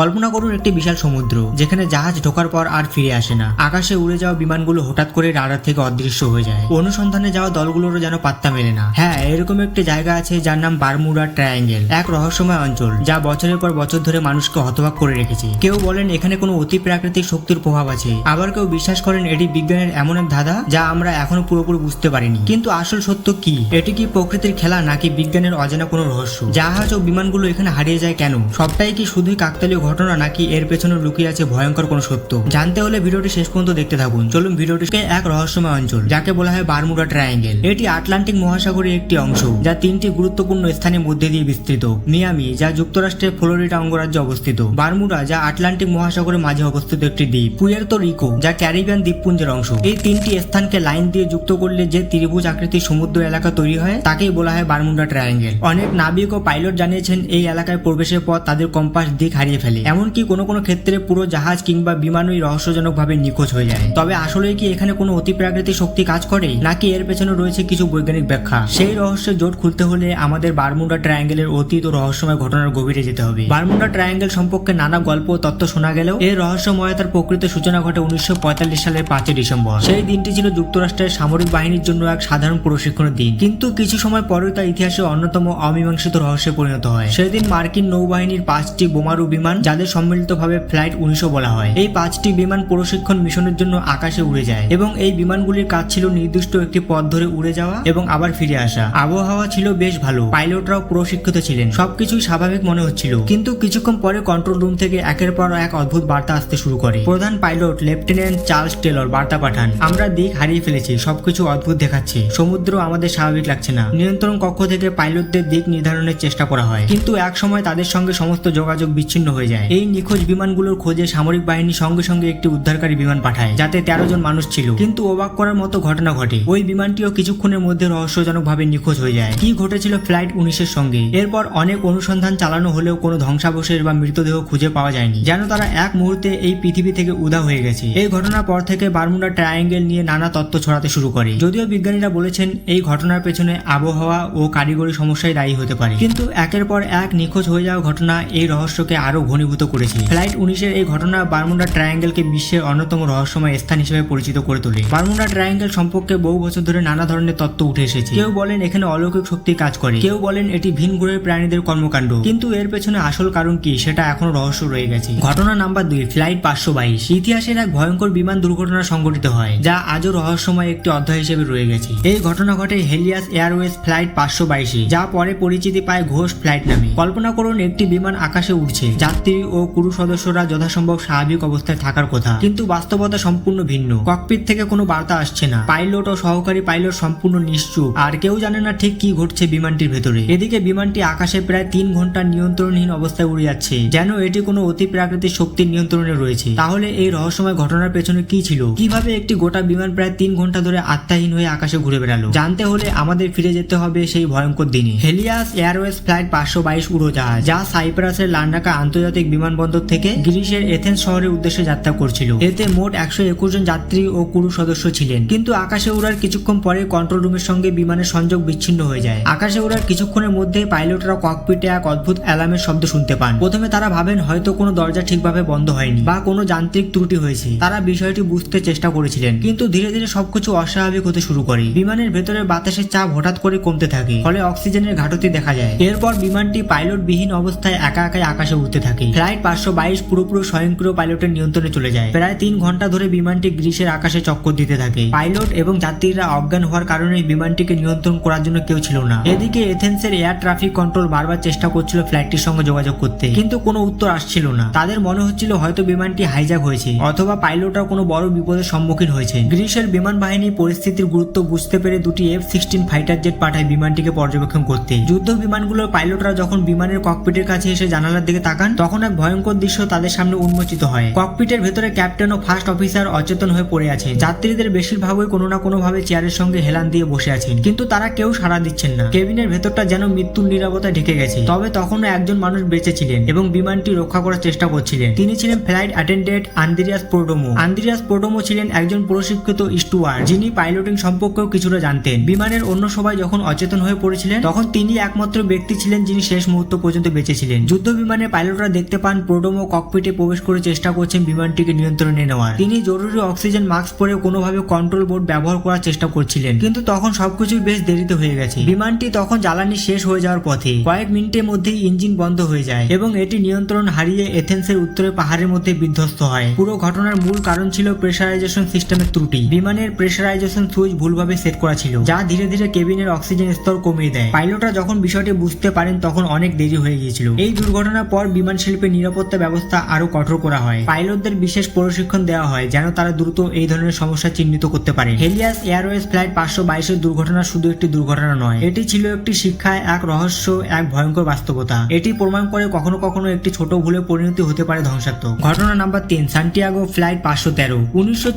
কল্পনা করুন একটি বিশাল সমুদ্র, যেখানে জাহাজ ঢোকার পর আর ফিরে আসে না। আকাশে উড়ে যাওয়া বিমানগুলো হঠাৎ করে রাডার থেকে অদৃশ্য হয়ে যায়। অনুসন্ধানে যাওয়া দলগুলোরও যেন পাত্তা মেলে না। হ্যাঁ এরকম একটি জায়গা আছে যার নাম বারমুডা ট্রায়াঙ্গেল, এক রহস্যময় অঞ্চল, যা বছরের পর বছর ধরে মানুষকে হতবাক করে রেখেছে। কেউ বলেন এখানে কোনো অতি প্রাকৃতিক শক্তির প্রভাব আছে। আবার কেউ বিশ্বাস করেন এটি বিজ্ঞানের এমন এক ধাঁধা যা আমরা এখনও পুরোপুরি বুঝতে পারিনি। কিন্তু আসল সত্য কি? এটি কি প্রকৃতির খেলা নাকি বিজ্ঞানের অজানা কোনো রহস্য? জাহাজ ও বিমানগুলো এখানে হারিয়ে যায় কেন? সবটাই কি শুধুই কাকতালীয় ঘটনা নাকি এর পেছনে লুকিয়ে আছে ভয়ঙ্কর কোনো সত্য? জানতে হলে ভিডিওটি শেষ পর্যন্ত দেখতে থাকুন। চলুন ভিডিওটিকে এক রহস্যময় অঞ্চল, যাকে বলা হয় বারমুডা ট্রায়াঙ্গেল। এটি আটলান্টিক মহাসাগরের একটি অংশ, যা তিনটি গুরুত্বপূর্ণ স্থানের মধ্যে দিয়ে বিস্তৃত, মিয়ামি, যা যুক্তরাষ্ট্রের ফ্লোরিডা অঙ্গরাজ্যে অবস্থিত। বারমুডা, যা আটলান্টিক মহাসাগরের মাঝে অবস্থিত একটি দ্বীপ। পুয়ের্তো রিকো, যা ক্যারিবিয়ান দ্বীপপুঞ্জের অংশ। এই তিনটি স্থানকে লাইন দিয়ে যুক্ত করলে যে ত্রিভুজ আকৃতির সমুদ্র এলাকা তৈরি হয়, তাকেই বলা হয় বারমুডা ট্রায়াঙ্গেল। অনেক নাবিক ও পাইলট জানিয়েছেন, এই এলাকায় প্রবেশের পর তাদের কম্পাস দিক হারিয়ে ফেলে। এমনকি কোনো কোনো ক্ষেত্রে পুরো জাহাজ কিংবা বিমানই রহস্যজনকভাবে নিখোঁজ হয়ে যায়। তবে আসলে কি এখানে কোনো অতি প্রাকৃতিক শক্তি কাজ করে? নাকি এর পেছনে রয়েছে কিছু বৈজ্ঞানিক ব্যাখ্যা? সেই রহস্যের জোট খুলতে হলে আমাদের বারমুডা ট্রায়াঙ্গেলের অতীত ও রহস্যময় ঘটনার গভীরে যেতে হবে। বারমুডা ট্রায়াঙ্গেল সম্পর্কে নানা গল্প ও তথ্য শোনা গেলেও এর রহস্যময়তার প্রকৃত সূচনা ঘটে উনিশশো পঁয়তাল্লিশ সালের পাঁচই ডিসেম্বর। সেই দিনটি ছিল যুক্তরাষ্ট্রের সামরিক বাহিনীর জন্য এক সাধারণ প্রশিক্ষণের দিন। কিন্তু কিছু সময় পরেই তা ইতিহাসে অন্যতম অমীমাংসিত রহস্যে পরিণত হয়। সেদিন মার্কিন নৌবাহিনীর পাঁচটি বোমারু বিমান যাদের সম্মিলিতভাবে ফ্লাইট উনিশশো বলা হয়। এই পাঁচটি বিমান প্রশিক্ষণ মিশনের জন্য আকাশে উড়ে যায় এবং এই বিমানগুলির কাজ ছিল নির্দিষ্ট একটি পথ ধরে উড়ে যাওয়া এবং আবার ফিরে আসা। আবহাওয়া ছিল বেশ ভালো। পাইলটরাও প্রশিক্ষিত ছিলেন। সবকিছুই স্বাভাবিক মনে হচ্ছিল। কিন্তু কিছুক্ষণ পরে কন্ট্রোল রুম থেকে একের পর এক অদ্ভুত বার্তা আসতে শুরু করে। প্রধান পাইলট, লেফটেন্যান্ট চার্লস টেলর বার্তা পাঠান, আমরা দিক হারিয়ে ফেলেছি, সবকিছু অদ্ভুত দেখাচ্ছে। সমুদ্র আমাদের স্বাভাবিক লাগছে না। নিয়ন্ত্রণ কক্ষ থেকে পাইলটদের দিক নির্ধারণের চেষ্টা করা হয়। কিন্তু এক সময় তাদের সঙ্গে সমস্ত যোগাযোগ বিচ্ছিন্ন হয়ে যায়। এই নিখোঁজ বিমানগুলোর খোঁজে সামরিক বাহিনী সঙ্গে সঙ্গে একটি উদ্ধারকারী বিমান পাঠায়, যাতে তেরো জন মানুষ ছিল। কিন্তু অবাক করার মতো ঘটনা ঘটে। ওই বিমানটিও কিছুক্ষণের মধ্যে রহস্যজনকভাবে নিখোঁজ হয়ে যায়। কি ঘটেছিল ফ্লাইট উনিশের সঙ্গে? এরপর অনেক অনুসন্ধান চালানো হলেও কোনো ধ্বংসাবশেষ বা মৃতদেহ খুঁজে পাওয়া যায়নি। যেন তারা এক মুহূর্তে এই পৃথিবী থেকে উদা হয়ে গেছে। এই ঘটনার পর থেকে বারমুডা ট্রায়াঙ্গেল নিয়ে নানা তত্ত্ব ছড়াতে শুরু করে। যদিও বিজ্ঞানীরা বলেছেন, এই ঘটনার পেছনে আবহাওয়া ও কারিগরি সমস্যায় দায়ী হতে পারে। কিন্তু একের পর এক নিখোঁজ হয়ে যাওয়া ঘটনা এই রহস্যকে আরও ঘনীভূত করেছে ফ্লাইট উনিশের এই ঘটনা বারমুডা ট্রায়াঙ্গেলকে বিশ্বের অন্যতম রহস্যময় স্থান হিসেবে পরিচিত করে তোলে। বারমুডা ট্রায়াঙ্গেল সম্পর্কে বহু বছর ধরে নানা ধরনের তত্ত্ব উঠে এসেছে। কেউ বলেন এখানে অলৌকিক শক্তি কাজ করে। কেউ বলেন এটি ভিন গ্রহের প্রাণীদের কর্মকাণ্ড। কিন্তু এর পেছনে আসল কারণ কি সেটা এখনও রহস্য রয়ে গেছে। ঘটনা নাম্বার দুই, ফ্লাইট পাঁচশো বাইশ। ইতিহাসের এক ভয়ঙ্কর বিমান দুর্ঘটনা সংঘটিত হয়, যা আজও রহস্যময় একটি অধ্যায় হিসেবে রয়ে গেছে। এই ঘটনা ঘটে হেলিয়াস এয়ারওয়েজ ফ্লাইট পাঁচশো বাইশে, যা পরে পরিচিতি পায় ঘোষ ফ্লাইট নামে। কল্পনা করুন একটি বিমান আকাশে উঠছে যাত্রী ও ক্রু সদস্যরা যথাসম্ভব স্বাভাবিক অবস্থায় থাকার কথা। কিন্তু বাস্তবতা সম্পূর্ণ ভিন্ন। ককপিট থেকে কোনো বার্তা আসছে না। পাইলট ও সহকারী পাইলট সম্পূর্ণ নিশ্চুপ। আর কেউ জানে না ঠিক কি ঘটছে বিমানটির ভেতরে। এদিকে বিমানটি আকাশে প্রায় তিন ঘণ্টা নিয়ন্ত্রণহীন অবস্থায় উড়ে যাচ্ছে। যেন এটি কোনো অতি প্রাকৃতিক শক্তির নিয়ন্ত্রণে রয়েছে। তাহলে এই রহস্যময় ঘটনার পেছনে কি ছিল? কীভাবে একটি গোটা বিমান প্রায় তিন ঘণ্টা ধরে আত্মাহীন হয়ে আকাশে ঘুরে বেড়ালো? জানতে হলে আমাদের ফিরে যেতে হবে সেই ভয়ঙ্কর দিনে। হেলিয়াস এয়ারওয়েজ ফ্লাইট পাঁচশো বাইশ উড়োজাহাজ, যা সাইপ্রাসের লান্ডাকা আন্তর্জাতিক বিমানবন্দর থেকে গ্রিসের এথেন্স শহরের উদ্দেশ্যে যাত্রা করছিল। এতে মোট একশো একুশ জন যাত্রী ও ক্রু সদস্য ছিলেন। কিন্তু আকাশে উড়ার কিছুক্ষণ পরে কন্ট্রোল রুমের সঙ্গে বিমানের সংযোগ বিচ্ছিন্ন হয়ে যায়। আকাশে উড়ার কিছুক্ষণের মধ্যে পাইলটরা ককপিটে এক অদ্ভুত অ্যালার্মের শব্দ শুনতে পান। প্রথমে তারা ভাবেন হয়তো কোনো দরজা ঠিকভাবে বন্ধ হয়নি বা কোনো যান্ত্রিক ত্রুটি হয়েছে। তারা বিষয়টি বুঝতে চেষ্টা করেছিলেন, কিন্তু ধীরে ধীরে সবকিছু অস্বাভাবিক হতে শুরু করে। বিমানের ভেতরে বাতাসের চাপ হঠাৎ করে কমতে থাকে, ফলে অক্সিজেনের ঘাটতি দেখা যায়। এরপর বিমানটি পাইলট বিহীন অবস্থায় একা একাই আকাশে উঠতে থাকে। ফ্লাইট পাঁচশো বাইশ পুরোপুরি স্বয়ংক্রিয় পাইলটের নিয়ন্ত্রণে চলে যায়। প্রায় তিন ঘণ্টা ধরে বিমানটি গ্রিসের আকাশে চক্কর দিতে থাকে। পাইলট এবং যাত্রীরা অজ্ঞান হওয়ার কারণে বিমানটিকে নিয়ন্ত্রণ করার জন্য কেউ ছিল না। এদিকে এথেন্সের এয়ার ট্রাফিক কন্ট্রোল বারবার চেষ্টা করছিল ফ্লাইটটির সঙ্গে যোগাযোগ করতে। কিন্তু কোনো উত্তর আসছিল না। তাদের মনে হচ্ছিল হয়তো বিমানটি হাইজ্যাক হয়েছে, অথবা পাইলটরা কোনো বড় বিপদের সম্মুখীন হয়েছে। গ্রিসের বিমান বাহিনী পরিস্থিতির গুরুত্ব বুঝতে পেরে দুটি এফ সিক্সটিন ফাইটার জেট পাঠায় বিমানটিকে পর্যবেক্ষণ করতে। যুদ্ধ বিমানগুলোর পাইলটরা যখন বিমানের ককপিটের কাছে এসে জানালার দিকে তাকান, তখন এক ভয়ঙ্কর দৃশ্য তাদের সামনে উন্মোচিত হয়। ককপিটের ভেতরে ক্যাপ্টেন ও ফার্স্ট অফিসার অচেতন হয়ে পড়ে আছে যাত্রীদের বেশিরভাগই কোনো না কোনো ভাবে চেয়ারের সঙ্গে হেলান দিয়ে বসে আছেন। কিন্তু তারা কেউ সাড়া দিচ্ছেন না। কেবিনের ভেতরটা যেন মৃত্যুর নিরাপত্তায় ঢেকে গেছে। তবে তখনও একজন মানুষ বেঁচে ছিলেন এবং বিমানটি রক্ষা করার চেষ্টা করছিলেন। তিনি ছিলেন flight attendant Andreas Prodromou. Andreas Prodromou ছিলেন একজন প্রশিক্ষিত স্টুয়ার যিনি পাইলটিং সম্পর্কেও কিছুটা জানতেন। বিমানের অন্য সবাই যখন অচেতন হয়ে পড়েছিলেন, তখন তিনি একমাত্র ব্যক্তি ছিলেন যিনি শেষ মুহূর্ত পর্যন্ত বেঁচে ছিলেন। যুদ্ধ বিমানের পাইলটরা দেখতে দেখতে পান, প্রোডোমো ককপিটে প্রবেশ করে চেষ্টা করছেন বিমানটিকে নিয়ন্ত্রণে নেওয়ার। তিনি জরুরি অক্সিজেন মাস্ক পরে কোনোভাবে কন্ট্রোল বোর্ড ব্যবহার করার চেষ্টা করছিলেন। কিন্তু তখন সবকিছুই বেশ দেরিতে হয়ে গেছে। বিমানটি তখন জ্বালানি শেষ হয়ে যাওয়ার পথে কয়েক মিনিটের মধ্যেই ইঞ্জিন বন্ধ হয়ে যায় এবং এটি নিয়ন্ত্রণ হারিয়ে এথেন্সের উত্তরে পাহাড়ের মধ্যে বিধ্বস্ত হয়। পুরো ঘটনার মূল কারণ ছিল প্রেশারাইজেশন সিস্টেমের ত্রুটি। বিমানের প্রেসারাইজেশন সুইচ ভুলভাবে সেট করা ছিল, যা ধীরে ধীরে কেবিনের অক্সিজেন স্তর কমিয়ে দেয়। পাইলটরা যখন বিষয়টি বুঝতে পারেন, তখন অনেক দেরি হয়ে গিয়েছিল। এই দুর্ঘটনার পর বিমান শিল্পের নিরাপত্তা ব্যবস্থা আরও কঠোর করা হয়। পাইলটদের বিশেষ প্রশিক্ষণ দেওয়া হয় যেন তারা দ্রুত এই ধরনের সমস্যা চিহ্নিত করতে পারে। হেলিয়াস এয়ারওয়েজ ফ্লাইট পাঁচশো বাইশের দুর্ঘটনা শুধু একটি দুর্ঘটনা নয়, এটি ছিল একটি শিক্ষায় এক রহস্য, এক ভয়ঙ্কর বাস্তবতা। এটি প্রমাণ করে কখনো কখনো একটি ছোট ভুলে পরিণতি হতে পারে ধ্বংসাত্মক। ঘটনা নাম্বার তিন সান্টিয়াগো ফ্লাইট পাঁচশো তেরো, উনিশশো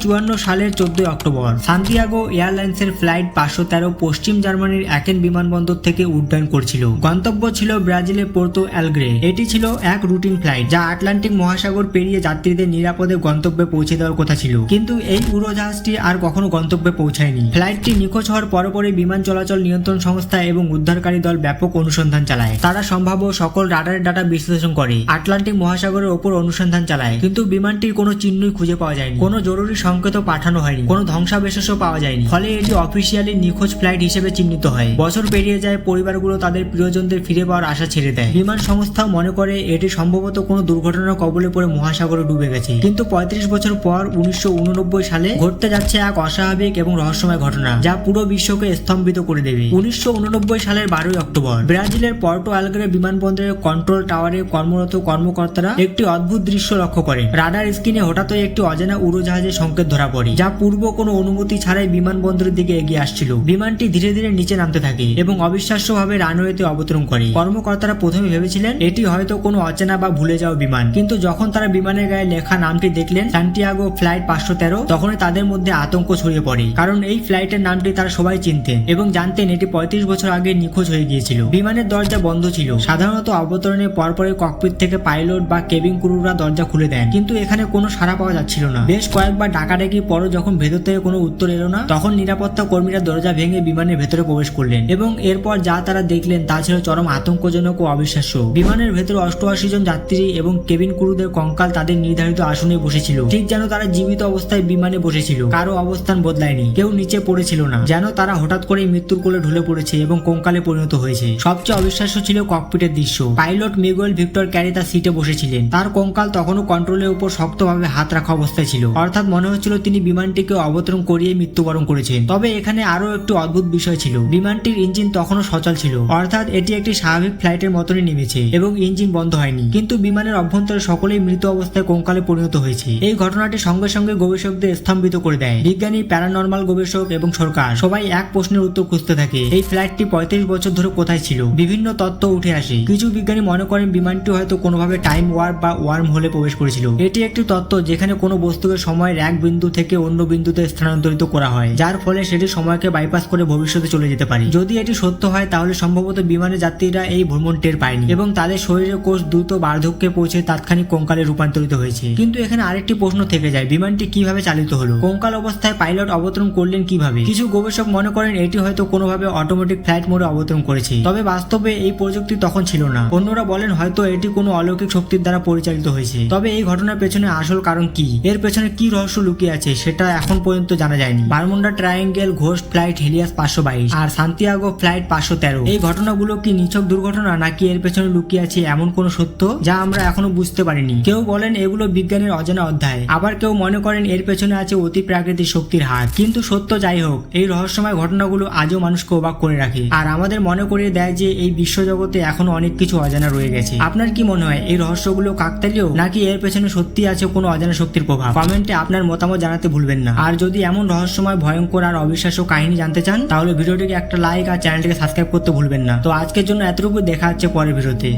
সালের চোদ্দই অক্টোবর। সান্টিয়াগো এয়ারলাইন্সের ফ্লাইট পাঁচশো তেরো পশ্চিম জার্মানির অ্যাকেন বিমানবন্দর থেকে উড্ডয়ন করছিল। গন্তব্য ছিল ব্রাজিলের পোর্তো অ্যালগ্রে। এটি ছিল এক রুটিন ফ্লাইট যা আটলান্টিক মহাসাগর পেরিয়ে যাত্রীদের নিরাপদে গন্তব্যে পৌঁছে দেওয়ার কথা ছিল। কিন্তু এই উড়োজাহাজটি আর কখনো গন্তব্যে পৌঁছায়নি। ফ্লাইটটি নিখোঁজ হওয়ার পরপরই বিমান চলাচল নিয়ন্ত্রণ সংস্থা এবং উদ্ধারকারী দল ব্যাপক অনুসন্ধান চালায়। তারা সম্ভাব্য সকল রাডারের ডাটা বিশ্লেষণ করে। আটলান্টিক মহাসাগরের ওপর অনুসন্ধান চালায়। কিন্তু বিমানটির কোনো চিহ্নই খুঁজে পাওয়া যায়নি। কোনো জরুরি সংকেতও পাঠানো হয়নি। কোনো ধ্বংসাবশেষও পাওয়া যায়নি। ফলে এটি অফিসিয়ালি নিখোঁজ ফ্লাইট হিসেবে চিহ্নিত হয়। বছর পেরিয়ে যায়, পরিবারগুলো তাদের প্রিয়জনদের ফিরে পাওয়ার আশা ছেড়ে দেয়। বিমান সংস্থা মনে করে এটি সম্ভবত কোনো দুর্ঘটনার কবলে পড়ে মহাসাগরে ডুবে গেছে। কিন্তু পঁয়ত্রিশ বছর পর উনিশশো উন নব্বই সালে ঘটতে যাচ্ছে এক অস্বাভাবিক এবং রহস্যময় ঘটনা, যা পুরো বিশ্বকে স্তম্ভিত করে দেবে। উনিশশো সালের বারোই অক্টোবর, ব্রাজিলের পর্টো আলগ্রে বিমানবন্দরের কন্ট্রোল টাওয়ারে কর্মরত কর্মকর্তারা একটি অদ্ভুত দৃশ্য লক্ষ্য করেন। রাডার স্ক্রিনে হঠাৎই একটি অজানা উড়োজাহাজের সংকেত ধরা পড়ে, যা পূর্ব কোনো অনুমতি ছাড়াই বিমানবন্দরের দিকে এগিয়ে আসছিল। বিমানটি ধীরে ধীরে নিচে নামতে থাকে এবং অবিশ্বাস্যভাবে রানওয়েতে অবতরণ করে। কর্মকর্তারা প্রথমে ভেবেছিলেন, এটি হয়তো কোনো অচেনা বা ভুলে যাওয়া বিমান। কিন্তু যখন তারা বিমানের গায়ে লেখা নামটি দেখলেন সান্টিয়াগো ফ্লাইট পাঁচশো তেরো, তখনই তাদের মধ্যে আতঙ্ক ছড়িয়ে পড়ে। কারণ এই ফ্লাইটের নামটি তারা সবাই চিনতেন এবং জানতেন এটি পঁয়ত্রিশ বছর আগে নিখোঁজ হয়ে গিয়েছিল। বিমানের দরজা বন্ধ ছিল। সাধারণত অবতরণের পরপরই ককপিট থেকে পাইলট বা কেবিন ক্রুরা দরজা খুলে দেন। কিন্তু এখানে কোনো সাড়া পাওয়া যাচ্ছিল না। বেশ কয়েকবার ডাকাডাকি পরও যখন ভেতর থেকে কোনো উত্তর এলো না, তখন নিরাপত্তা কর্মীরা দরজা ভেঙে বিমানের ভেতরে প্রবেশ করলেন এবং এরপর যা তারা দেখলেন তা ছিল চরম আতঙ্কজনক ও অবিশ্বাস্য। বিমানের ভেতরে অষ্টআশি জন যাত্রী এবং কেবিন ক্রুদের কঙ্কাল তাদের নির্ধারিত আসনে বসেছিল। ঠিক যেন তারা জীবিত অবস্থায় বিমানে বসেছিল। কারও অবস্থান বদলায়নি। কেউ নিচে পড়েছিল না। যেন তারা হঠাৎ করেই মৃত্যুর কোলে ঢুলে পড়েছে এবং কঙ্কালে পরিণত হয়েছে। সবচেয়ে অবিশ্বাস্য ছিল ককপিটের দৃশ্য। পাইলট মিগুয়েল ভিক্টর ক্যারি তার সিটে বসেছিলেন। তার কঙ্কাল তখনও কন্ট্রোলের উপর শক্তভাবে হাত রাখা অবস্থায় ছিল। অর্থাৎ মনে হচ্ছিল তিনি বিমানটিকে অবতরণ করিয়ে মৃত্যুবরণ করেছেন। তবে এখানে আরও একটু অদ্ভুত বিষয় ছিল। বিমানটির ইঞ্জিন তখনও সচল ছিল। অর্থাৎ এটি একটি স্বাভাবিক ফ্লাইটের মতনই নেমেছে এবং ইঞ্জিন বন্ধ হয়নি। কিন্তু বিমানের অভ্যন্তরে সকলেই মৃত অবস্থায় কঙ্কালে পরিণত হয়েছে। এই ঘটনাটি সঙ্গে সঙ্গে গবেষকদের স্তম্ভিত করে দেয়। বিজ্ঞানী, প্যারানর্মাল গবেষক এবং সরকার সবাই এক প্রশ্নের উত্তর খুঁজতে থাকে, এই ফ্লাইটটি পঁয়ত্রিশ বছর ধরে কোথায় ছিল? বিভিন্ন তত্ত্ব উঠে আসে। কিছু বিজ্ঞানী মনে করেন বিমানটি হয়তো কোনোভাবে টাইম ওয়ার্প বা ওয়ার্ম হলে প্রবেশ করেছিল। এটি একটি তত্ত্ব যেখানে কোনো বস্তুকে সময়ের এক বিন্দু থেকে অন্য বিন্দুতে স্থানান্তরিত করা হয়, যার ফলে সেটি সময়কে বাইপাস করে ভবিষ্যতে চলে যেতে পারে। যদি এটি সত্য হয়, তাহলে সম্ভবত বিমানের যাত্রীরা এই ভ্রমণ টের পায়নি এবং তাদের শরীরের কোষ দ্রুত বার্ধক্যে পৌঁছে তাৎক্ষণিক কঙ্কালে রূপান্তরিত হয়েছে। কিন্তু এখানে আরেকটি প্রশ্ন থেকে যায়, বিমানটি কীভাবে চালিত হলো? কঙ্কাল অবস্থায় পাইলট অবতরণ করলেন কীভাবে? কিছু গবেষক মনে করেন এটি হয়তো কোনোভাবে অটোমেটিক ফ্লাইট মোডে অবতরণ করেছে। তবে বাস্তবে এই প্রযুক্তি তখন ছিল না। অন্যরা বলেন হয়তো এটি কোনো অলৌকিক শক্তির দ্বারা পরিচালিত হয়েছে। তবে এই ঘটনার পেছনে আসল কারণ কি? এর পেছনে কি রহস্য লুকিয়ে আছে সেটা এখন পর্যন্ত জানা যায়নি। বারমুন্ডা ট্রায়াঙ্গেল ঘোষ ফ্লাইট হেলিয়াস পাঁচশো বাইশ আর সান্তিয়াগো ফ্লাইট পাঁচশো তেরো। এই ঘটনাগুলো কি নিছক দুর্ঘটনা নাকি এর পেছনে লুকিয়ে আছে এমন কোন সত্য? যা আমরা এখনও বুঝতে পারিনি। কেউ বলেন এগুলো বিজ্ঞানের অজানা অধ্যায়। আবার কেউ মনে করেন এর পেছনে আছে অতি প্রাকৃতিক শক্তির হাত কিন্তু সত্য যাই হোক, এই রহস্যময় ঘটনাগুলো আজও মানুষকে অবাক করে রাখে। আর আমাদের মনে করিয়ে দেয় যে এই বিশ্বজগতে এখনও অনেক কিছু অজানা রয়ে গেছে। আপনার কি মনে হয়, এই রহস্যগুলো কাকতালীয়? নাকি এর পেছনে সত্যি আছে কোনো অজানা শক্তির প্রভাব? কমেন্টে আপনার মতামত জানাতে ভুলবেন না। আর যদি এমন রহস্যময়, ভয়ঙ্কর আর অবিশ্বাস্য কাহিনী জানতে চান, তাহলে ভিডিওটিকে একটা লাইক আর চ্যানেলটিকে সাবস্ক্রাইব করতে ভুলবেন না। তো আজকের জন্য এতটুকু, দেখা হচ্ছে পরের ভিডিওতে।